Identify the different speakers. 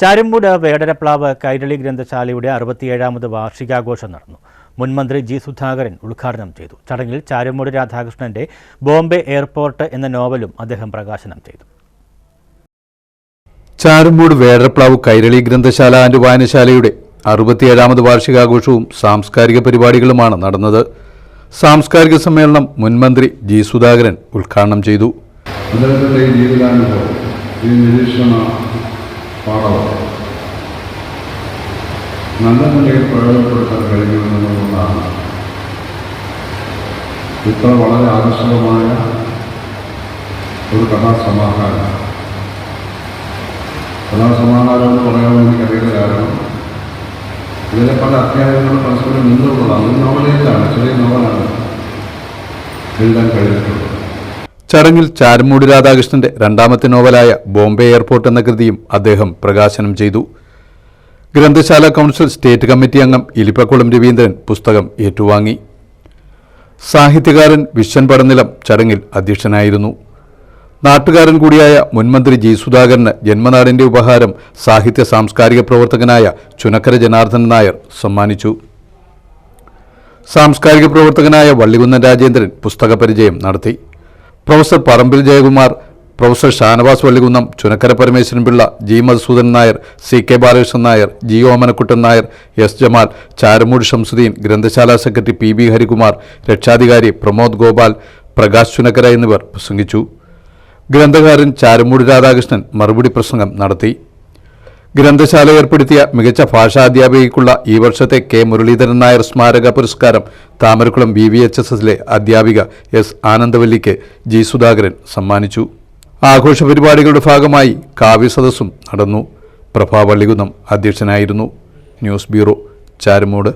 Speaker 1: ചാരുമൂട് വേടരപ്ലാവ് കൈരളി ഗ്രന്ഥശാലയുടെ അറുപത്തിയേഴാമത് വാർഷികാഘോഷം നടന്നു. മുൻമന്ത്രി ജി സുധാകരൻ ഉദ്ഘാടനം ചെയ്തു. ചടങ്ങിൽ ചാരുമൂട് രാധാകൃഷ്ണന്റെ ബോംബെ എയർപോർട്ട് എന്ന നോവലും അദ്ദേഹം പ്രകാശനം ചെയ്തു.
Speaker 2: ചാരുമൂട് വേടരപ്ലാവ് കൈരളി ഗ്രന്ഥശാല ആൻഡ് വായനശാലയുടെ അറുപത്തിയേഴാമത് വാർഷികാഘോഷവും സാംസ്കാരിക പരിപാടികളുമാണ് നടന്നത്. സാംസ്കാരിക സമ്മേളനം മുൻമന്ത്രി ജി സുധാകരൻ ഉദ്ഘാടനം ചെയ്തു.
Speaker 3: ജീവിതാനുഭവം ഈ നിരീക്ഷണ പാഠവും നല്ല നിലയിൽ പ്രയോജനപ്പെടുത്താൻ കഴിയുമെന്നുള്ളതാണ് ഇത്ര വളരെ ആകർഷകമായ ഒരു കഥാസമാഹാരം. കഥാസമാഹാരം എന്ന് പറയാൻ കഴിയുന്ന കാരണം ഇതിലെ പല അധ്യായങ്ങളും പരസ്പരം നിന്നുള്ളതാണ് നോവലേജാണ് ചെറിയ നോവലാണ് എഴുതാൻ കഴിഞ്ഞിട്ടുള്ളത്
Speaker 2: ചടങ്ങിൽ ചാരമൂടി രാധാകൃഷ്ണന്റെ രണ്ടാമത്തെ നോവലായ ബോംബെ എയർപോർട്ട് എന്ന കൃതിയും അദ്ദേഹം പ്രകാശനം ചെയ്തു. ഗ്രന്ഥശാല കൗൺസിൽ സ്റ്റേറ്റ് കമ്മിറ്റി അംഗം ഇലിപ്പക്കുളം രവീന്ദ്രൻ പുസ്തകം ഏറ്റുവാങ്ങി. സാഹിത്യകാരൻ വിശ്വൻ പടനിലം ചടങ്ങിൽ അധ്യക്ഷനായിരുന്നു. നാട്ടുകാരൻ കൂടിയായ മുൻമന്ത്രി ജി സുധാകരന് ജന്മനാടിന്റെ ഉപഹാരം സാഹിത്യ സാംസ്കാരിക പ്രവർത്തകനായ ചുനക്കര ജനാർദ്ദൻ നായർ സമ്മാനിച്ചു. സാംസ്കാരിക പ്രവർത്തകനായ വള്ളികുന്നൻ രാജേന്ദ്രൻ പുസ്തകപരിചയം നടത്തി. Professor Parambil Jayakumar professor Shanavas Vallikunnam Chunakkara Parameswaran Pillai G Madhusoodan Nair C K Balakrishnan Nair G Omanakuttan Nair S Jamal Charummood Shamsuddin ഗ്രന്ഥശാല സെക്രട്ടറി പി ബി ഹരികുമാർ രക്ഷാധികാരി പ്രമോദ് ഗോപാൽ പ്രകാശ് ചുനക്കര എന്നിവർ പ്രസംഗിച്ചു. ഗ്രന്ഥകാരൻ ചാരമൂട് രാധാകൃഷ്ണൻ മറുപടി പ്രസംഗം നടത്തി. ഗ്രന്ഥശാല ഏർപ്പെടുത്തിയ മികച്ച ഭാഷാധ്യാപികയ്ക്കുള്ള ഈ വർഷത്തെ കെ. മുരളീധരൻ നായർ സ്മാരക പുരസ്കാരം Thamarakulam B V H S എസിലെ അധ്യാപിക എസ്. ആനന്ദവല്ലിക്ക് ജി. സുധാകരൻ സമ്മാനിച്ചു. ആഘോഷ പരിപാടികളുടെ ഭാഗമായി കാവ്യസദസ്സും നടന്നു. പ്രഭാ വള്ളികുന്നം അധ്യക്ഷനായിരുന്നു. News bureau Charummood.